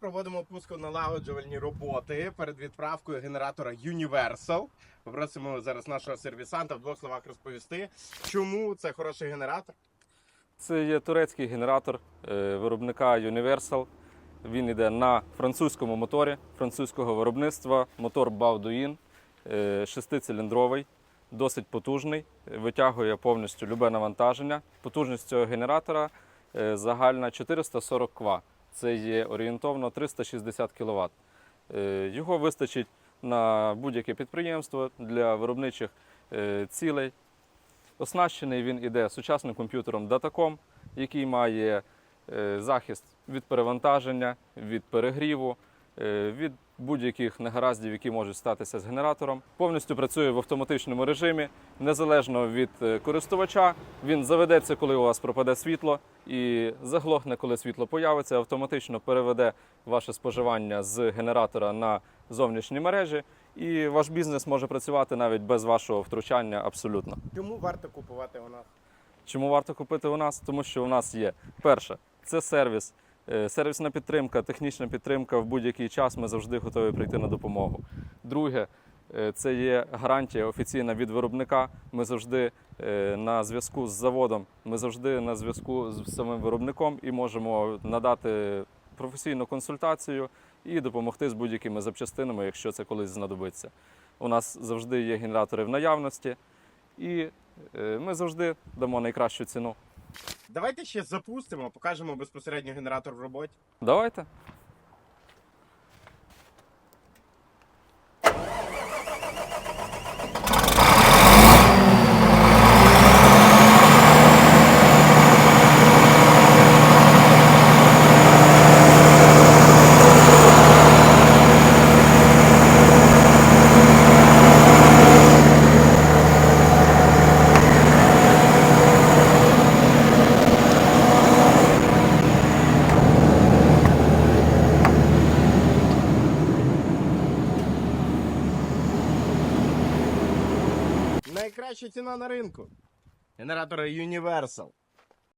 Проводимо пусконалагоджувальні роботи перед відправкою генератора Universal. Попросимо зараз нашого сервісанта в двох словах розповісти, чому це хороший генератор. Це є турецький генератор е, виробника Universal. Він йде на французькому моторі французького виробництва. Мотор Baudouin, е, шестициліндровий, досить потужний, витягує повністю любе навантаження. Потужність цього генератора е, загальна 440 кВт. Це є орієнтовно 360 кВт. Його вистачить на будь-яке підприємство для виробничих е, цілей. Оснащений він іде сучасним комп'ютером Datacom, який має е, захист від перевантаження, від перегріву, е, від будь-яких негараздів, які можуть статися з генератором. Повністю працює в автоматичному режимі, незалежно від е, користувача. Він заведеться, коли у вас пропаде світло, і заглохне, коли світло появиться, автоматично переведе ваше споживання з генератора на зовнішні мережі, і ваш бізнес може працювати навіть без вашого втручання абсолютно. Чому варто купувати у нас? Чому варто купити у нас? Тому що у нас є перше, це сервіс, е, сервісна підтримка, технічна підтримка в будь-який час. Ми завжди готові прийти на допомогу. Друге, це є гарантія офіційна від виробника. Ми завжди е, на зв'язку з заводом, ми завжди на зв'язку з самим виробником і можемо надати професійну консультацію і допомогти з будь-якими запчастинами, якщо це колись знадобиться. У нас завжди є генератори в наявності, і е, ми завжди дамо найкращу ціну. Давайте ще запустимо, покажемо безпосередньо генератор в роботі. Давайте. Найкраща ціна на ринку. Генератори Universal.